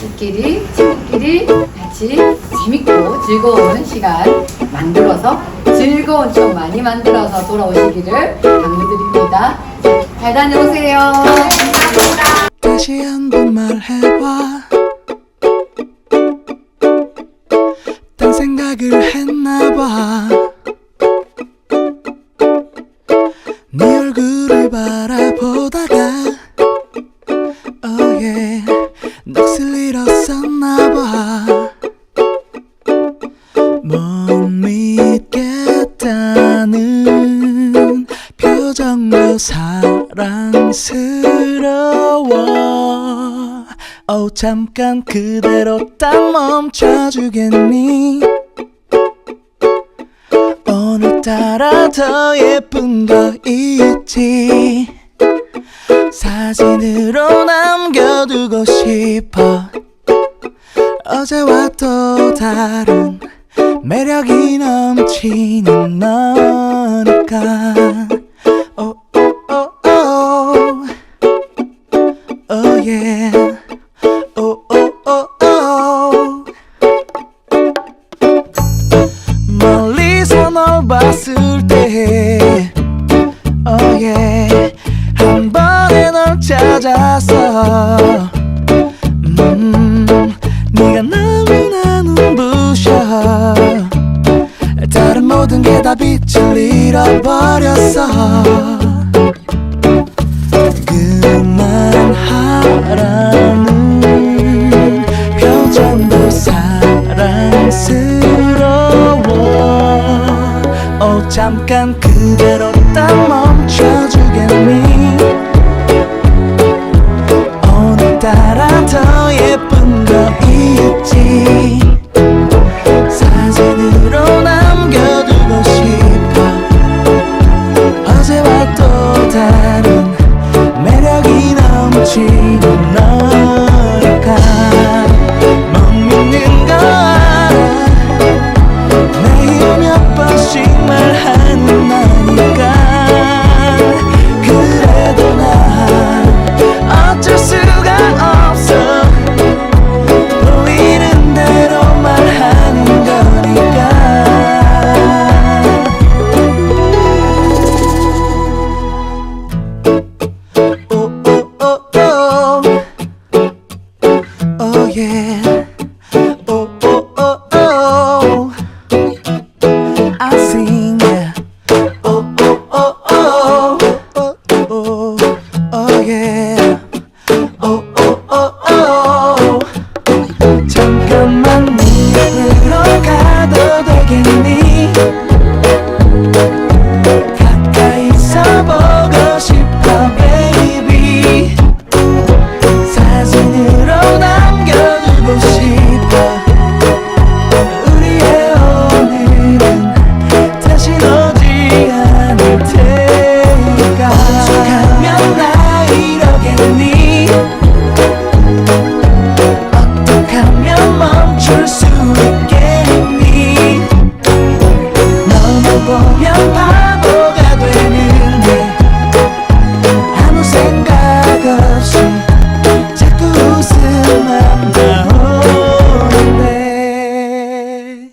가족끼리, 친구끼리 같이 재밌고 즐거운 시간 만들어서 즐거운 추억 많이 만들어서 돌아오시기를 강조드립니다. 잘 다녀오세요. 다시 한 번 말해봐 딴 생각을 했나봐 네 얼굴을 바라보다가 oh yeah, 넋을 잃었었나봐. 못 믿겠다는 표정도 사랑스러워. 어 잠깐 그대로 딱 멈춰주겠니? 오늘따라 더 예쁜 거 있지 사진으로 남겨두고 싶어 어제와 또 다른 매력이 넘치는 너니까 오, 오, 오, 오. Oh yeah 오, 오, 오, 오. 멀리서 널 봤을 때 찾았어 음, 네가 너무나 눈부셔. 다른 모든 게 다 빛을 잃어버렸어. 그만하라는 표정도 사랑스러워. 어 잠깐 그대로 딱 멈춰주 다른 매력이 넘치는 너 yeah